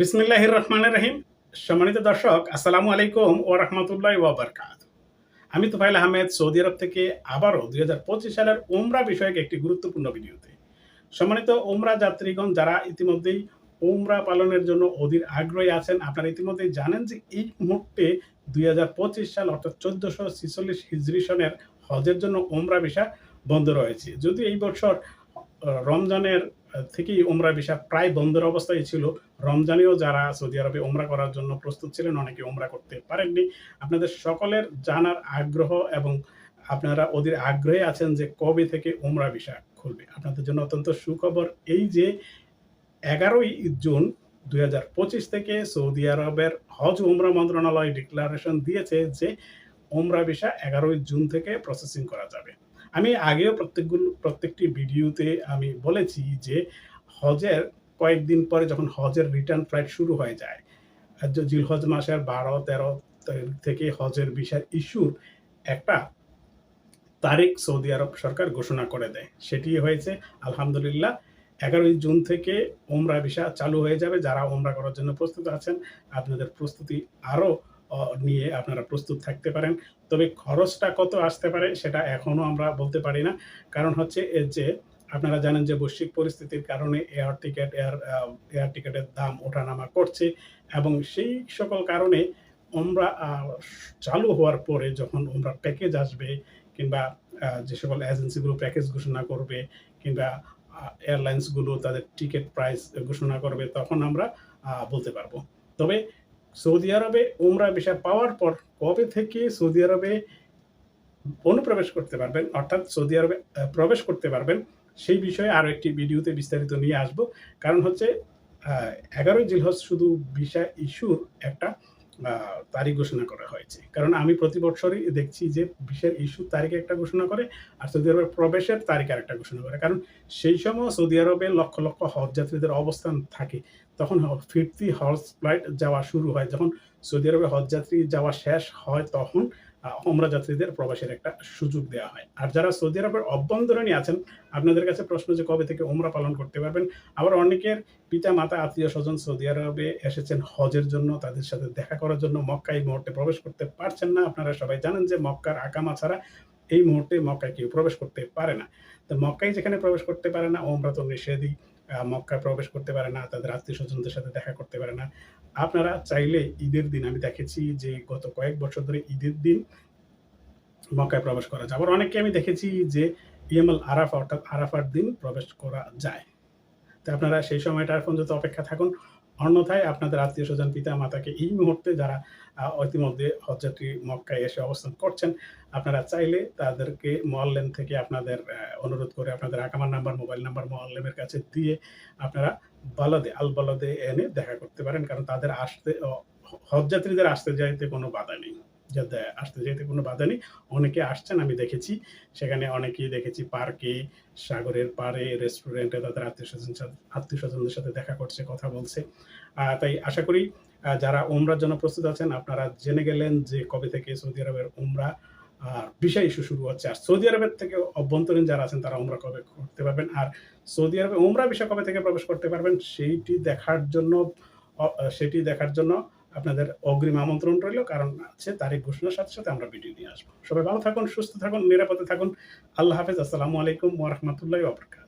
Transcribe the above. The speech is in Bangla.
বিসমিল্লাহির রহমানের রহিম। সম্মানিত দর্শক, আসসালামু আলাইকুম ও রহমতুল্লাহ ওবরকাত আমি তোফাইল আহমেদ, সৌদি আরব থেকে আবারও দুই হাজার পঁচিশ সালের ওমরা বিষয়ক একটি গুরুত্বপূর্ণ ভিডিওতে। সম্মানিত ওমরা যাত্রীগণ, যারা ইতিমধ্যেই ওমরা পালনের জন্য অধীর আগ্রহী আছেন, আপনারা ইতিমধ্যেই জানেন যে এই মুহূর্তে দুই হাজার পঁচিশ সাল, অর্থাৎ চোদ্দশো ছিচল্লিশ হিজরি সনের হজের জন্য ওমরা ভিসা বন্ধ রয়েছে। যদি এই বছর রমজানের থেকেই ওমরা ভিসা প্রায় বন্ধের অবস্থায় ছিল। রমজানেও যারা সৌদি আরবে ওমরা করার জন্য প্রস্তুত ছিলেন, অনেকে ওমরা করতে পারেননি। আপনাদের সকলের জানার আগ্রহ এবং আপনারা ওদের আগ্রহে আছেন যে কবে থেকে ওমরা ভিসা খুলবে। আপনাদের জন্য অত্যন্ত সুখবর এই যে এগারোই জুন দু হাজার পঁচিশ থেকে সৌদি আরবের হজ ওমরা মন্ত্রণালয় ডিক্লারেশন দিয়েছে যে ওমরা ভিসা এগারোই জুন থেকে প্রসেসিং করা যাবে। আমি আগেও প্রত্যেকগুলো, প্রত্যেকটি ভিডিওতে আমি বলেছি যে হজের কয়েকদিন পরে যখন হজের রিটার্ন ফ্লাইট শুরু হয়ে যায় জিলহজ মাসের বারো, তেরো থেকে হজের ভিসার ইস্যুর একটা তারিখ সৌদি আরব সরকার ঘোষণা করে দেয়। সেটি হয়েছে, আলহামদুলিল্লাহ, এগারোই জুন থেকে ওমরা ভিসা চালু হয়ে যাবে। যারা ওমরা করার জন্য প্রস্তুত আছেন, আপনাদের প্রস্তুতি আরও নিয়ে আপনারা প্রস্তুত থাকতে পারেন। তবে খরচটা কত আসতে পারে সেটা এখনও আমরা বলতে পারি না। কারণ হচ্ছে যে, আপনারা জানেন যে বৈশ্বিক পরিস্থিতির কারণে এয়ার টিকেট এয়ার এয়ার টিকেটের দাম ওঠানামা করছে এবং সেই সকল কারণে আমরা চালু হওয়ার পরে যখন আমরা প্যাকেজ আসবে কিংবা যে সকল এজেন্সিগুলো প্যাকেজ ঘোষণা করবে কিংবা এয়ারলাইন্সগুলো তাদের টিকিট প্রাইস ঘোষণা করবে তখন আমরা বলতে পারব। তবে সৌদি আরবে ওমরা ভিসা পাওয়ার পর কবে থেকে সৌদি আরবে অনুপ্রবেশ করতে পারবেন, অর্থাৎ সৌদি আরবে প্রবেশ করতে পারবেন, সেই বিষয়ে আরও একটি ভিডিওতে বিস্তারিত নিয়ে আসব। কারণ হচ্ছে এগারোই জিলহজ শুধু ভিসা ইস্যুর একটা তারিখ ঘোষণা করা হয়েছে। কারণ আমি প্রতি বছরই দেখছি যে বিশ্বের ইস্যু তারিখ একটা ঘোষণা করে আর সৌদি আরবের প্রবেশের তারিখ আর একটা ঘোষণা করে। কারণ সেই সময় সৌদি আরবে লক্ষ লক্ষ হজ যাত্রীদের অবস্থান থাকে। তখন ফিরতি হজ ফ্লাইট যাওয়া শুরু হয়। যখন সৌদি আরবে হজ যাত্রী যাওয়া শেষ হয় তখন আহ, ওমরা যাত্রীদের প্রবাসের একটা সুযোগ দেওয়া হয়। আর যারা সৌদি আরবের অভ্যন্তরণে আছেন আপনাদের কাছে প্রশ্ন যে কবে থেকে ওমরা পালন করতে পারবেন আবার অনেকের পিতা মাতা আত্মীয় স্বজন সৌদি আরবে এসেছেন হজের জন্য তাদের সাথে দেখা করার জন্য মক্কা এই মুহূর্তে প্রবেশ করতে পারছেন না। আপনারা সবাই জানেন যে মক্কার আকামা ছাড়া এই মুহূর্তে মক্কায় কেউ প্রবেশ করতে পারে না। তো মক্কায় যেখানে প্রবেশ করতে পারে না ওমরা তো নিষেধই। আহ, মক্কায় প্রবেশ করতে পারে না তাদের আত্মীয় স্বজনদের সাথে দেখা করতে পারে না। আপনারা চাইলে ঈদের দিন আমি দেখেছি যে গত কয়েক বছর ধরে ঈদের দিন মক্কায় প্রবেশ করা যায়। আবার অনেককে আমি দেখেছি যে ইএমএল আরাফা অর্থাৎ আরাফার দিন প্রবেশ করা যায়। তো আপনারা সেই সময়টা পর্যন্ত অপেক্ষা থাকুন। অন্যথায় আপনাদের আত্মীয় স্বজন, পিতা মাতাকে এই মুহূর্তে যারা ইতিমধ্যে হজযাত্রী মক্কায় এসে অবস্থান করছেন, আপনারা চাইলে তাদেরকে মোয়াল্লেম থেকে আপনাদের অনুরোধ করে আপনাদের আকামার নাম্বার, মোবাইল নাম্বার মোয়াল্লেমের কাছে দিয়ে আপনারা বালাদে, আল বালাদে এনে দেখা করতে পারেন। কারণ তাদের আসতে হজযাত্রীদের আসতে যাইতে কোনো বাধা নেই। যাতে আসতে যাইতে কোনো বাধা নেই। অনেকে আসছেন, আমি দেখেছি। সেখানে অনেকেই দেখেছি পার্কে, সাগরের পাড়ে রেস্টুরেন্টে তাদের আত্মীয় স্বজন আত্মীয় স্বজনদের সাথে দেখা করছে, কথা বলছে। তাই আশা করি যারা ওমরার জন্য প্রস্তুত আছেন, আপনারা জেনে গেলেন যে কবে থেকে সৌদি আরবের ওমরা আর বিষয় ইস্যু শুরু হচ্ছে। আর সৌদি আরবের থেকে অভ্যন্তরীণ যারা আছেন, তারা ওমরা কবে করতে পারবেন? আর সৌদি আরবে ওমরা বিষয় কবে থেকে প্রবেশ করতে পারবেন? সেইটি দেখার জন্য সেটি দেখার জন্য আপনাদের অগ্রিম আমন্ত্রণ রইল, কারণ আছে তারিখ ঘোষণার সাথে সাথে আমরা ভিডিও নিয়ে আসব। সবাই ভালো থাকুন, সুস্থ থাকুন, নিরাপদে থাকুন। আল্লাহ হাফেজ, আসসালামু আলাইকুম ওরহমতুল্লাহ বারাকাতুহু।